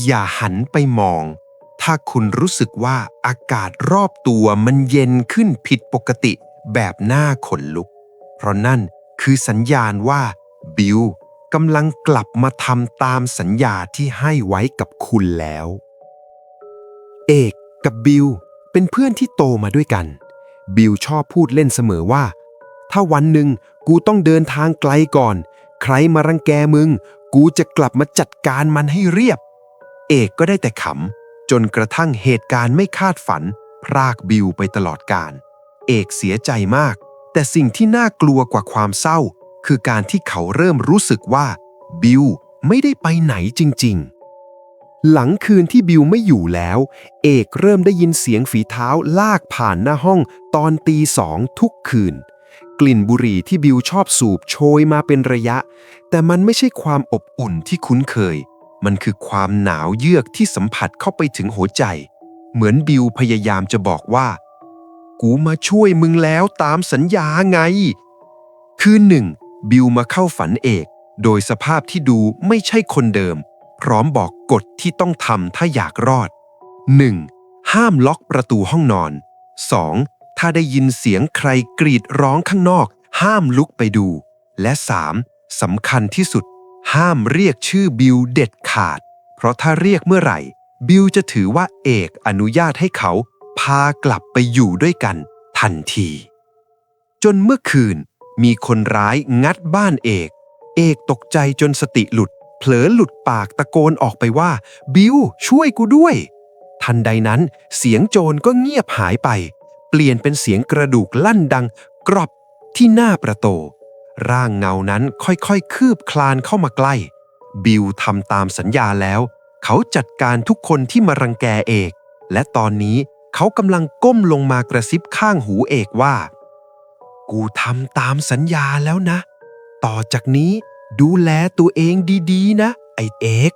อย่าหันไปมอง ถ้าคุณรู้สึกว่าอากาศรอบตัวมันเย็นขึ้นผิดปกติแบบหน้าขนลุก เพราะนั่นคือสัญญาณว่าบิลกำลังกลับมาทำตามสัญญาที่ให้ไว้กับคุณแล้ว เอกกับบิลเป็นเพื่อนที่โตมาด้วยกัน บิลชอบพูดเล่นเสมอว่า ถ้าวันหนึ่งกูต้องเดินทางไกลก่อน ใครมารังแกมึง กูจะกลับมาจัดการมันให้เรียบ เอกก็ได้แต่ขำ จนกระทั่งเหตุการณ์ไม่คาดฝัน พรากบิลไปตลอดการ เอกเสียใจมาก แต่สิ่งที่น่ากลัวกว่าความเศร้า คือการที่เขาเริ่มรู้สึกว่า บิลไม่ได้ไปไหนจริง ๆ หลังคืนที่บิลไม่อยู่แล้ว เอกเริ่มได้ยินเสียงฝีเท้าลากผ่านหน้าห้องตอนตีสองทุกคืน กลิ่นบุหรี่ที่บิลชอบสูบโชยมาเป็นระยะ แต่มันไม่ใช่ความอบอุ่นที่คุ้นเคย มันคือความหนาวเยือกที่สัมผัสเข้าไปถึงหัวใจ เหมือนบิลพยายามจะบอกว่า กูมาช่วยมึงแล้วตามสัญญาไง คืนหนึ่ง บิลมาเข้าฝันเอก โดยสภาพที่ดูไม่ใช่คนเดิม พร้อมบอกกฎที่ต้องทำถ้าอยากรอด 1. ห้ามล็อกประตูห้องนอน 2. ถ้าได้ยินเสียงใครกรีดร้องข้างนอก ห้ามลุกไปดู และ 3. สำคัญที่สุด ห้ามเรียกชื่อบิลเด็ดขาด เพราะถ้าเรียกเมื่อไหร่ บิลจะถือว่าเอกอนุญาตให้เขา พากลับไปอยู่ด้วยกัน ทันที จนเมื่อคืนมีคนร้ายงัดบ้านเอก เอกตกใจจนสติหลุด เผลอหลุดปากตะโกนออกไปว่า บิลช่วยกูด้วย ทันใดนั้นเสียงโจรก็เงียบหายไป เปลี่ยนเป็นเสียงกระดูกลั่นดังกรอบที่หน้าประตู ร่างเงานั้นค่อยๆ คืบคลานเข้ามาใกล้ บิลทำตามสัญญาแล้ว เขาจัดการทุกคนที่มารังแกเอก และตอนนี้เขากำลังก้มลงมากระซิบข้างหูเอกว่า กูทำตามสัญญาแล้วนะ ต่อจากนี้ดูแลตัวเองดีๆ นะ ไอเอก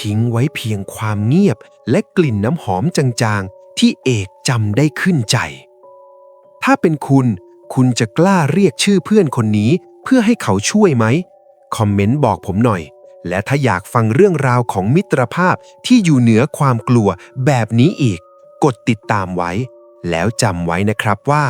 ทิ้งไว้เพียงความเงียบและกลิ่นน้ำหอมจางๆ ที่เอกจำได้ขึ้นใจ ถ้าเป็นคุณ คุณจะกล้าเรียกชื่อเพื่อนคนนี้เพื่อให้เขาช่วยไหม คอมเมนต์บอกผมหน่อย และถ้าอยากฟังเรื่องราวของมิตรภาพที่อยู่เหนือความกลัวแบบนี้อีก กดติดตามไว้ แล้วจำไว้นะครับว่า